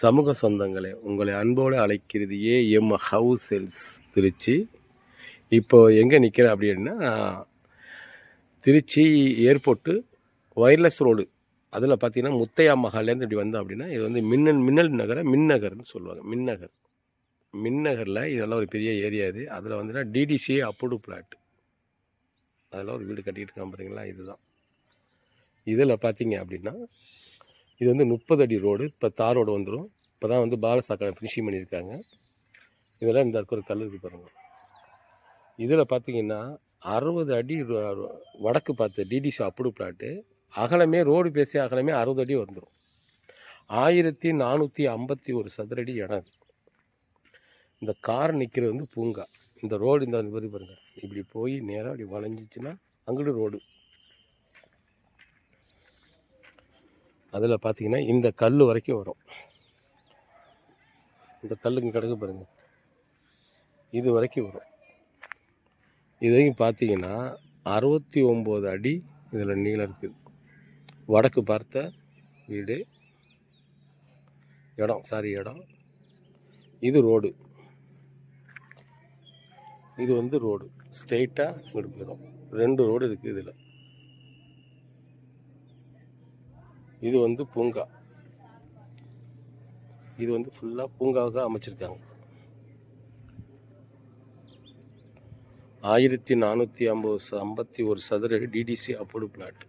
சமூக சொந்தங்களே உங்களை அன்போடு அழைக்கிறது ஏஎம் ஹவுஸ் செல்ஸ் திருச்சி. இப்போ எங்கே நிற்கிறேன் அப்படின்னா திருச்சி ஏர்போர்ட்டு ஒயர்லெஸ் ரோடு. அதில் பார்த்தீங்கன்னா முத்தையா மகாலேருந்து இப்படி வந்தோம் அப்படின்னா இது வந்து மின்னல் மின்னல் நகரை மின்னகர்னு சொல்லுவாங்க. மின்னகர். மின்னகரில் இதெல்லாம் ஒரு பெரிய ஏரியா இது. அதில் வந்துன்னா டிடிசிஏ அப்ரூவ்டு பிளாட். அதெல்லாம் ஒரு வீடு கட்டிகிட்டு இருக்கான் பாருங்களா இதுதான். இதில் பார்த்தீங்க அப்படின்னா இது வந்து முப்பது அடி ரோடு இப்போ தார் ரோடு வந்துடும் இப்போ தான் வந்து பாலசாக்கடை ஃபினிஷிங் பண்ணியிருக்காங்க. இதெல்லாம் இந்த ஒரு கல் பாருங்கள் இதில் பார்த்தீங்கன்னா அறுபது அடி வடக்கு பார்த்து டிடிசி அப்ரூவ் பிளாட்டு. அகலமே ரோடு பேசி அகலமே அறுபது அடி வந்துடும் ஆயிரத்தி நானூற்றி ஐம்பத்தி ஒரு சதுரடி இடம் இந்த கார் நிற்கிறது வந்து பூங்கா. இந்த ரோடு இந்த மாதிரி பாருங்கள் இப்படி போய் நேராக அப்படி வளைஞ்சிச்சுன்னா அங்கிட்டு ரோடு. அதில் பார்த்தீங்கன்னா இந்த கல் வரைக்கும் வரும். இந்த கல்லுங்க கிடக்கு பாருங்கள் இது வரைக்கும் வரும். இது வரைக்கும் பார்த்தீங்கன்னா அறுபத்தி ஒம்பது அடி இதில் நீளம் இருக்குது வடக்கு பார்த்த வீடு இடம் சாரி இடம். இது ரோடு. இது வந்து ரோடு. ஸ்ட்ரெயிட்டாக இங்கிட்டு போயிடும். ரெண்டு ரோடு இருக்குது இதில். இது வந்து பூங்கா. இது வந்து ஃபுல்லாக பூங்காவாக அமைச்சிருக்காங்க. ஆயிரத்தி நானூற்றி ஐம்பது ஐம்பத்தி ஒரு சதுர டிடிசி அப்ரூவ் பிளாட்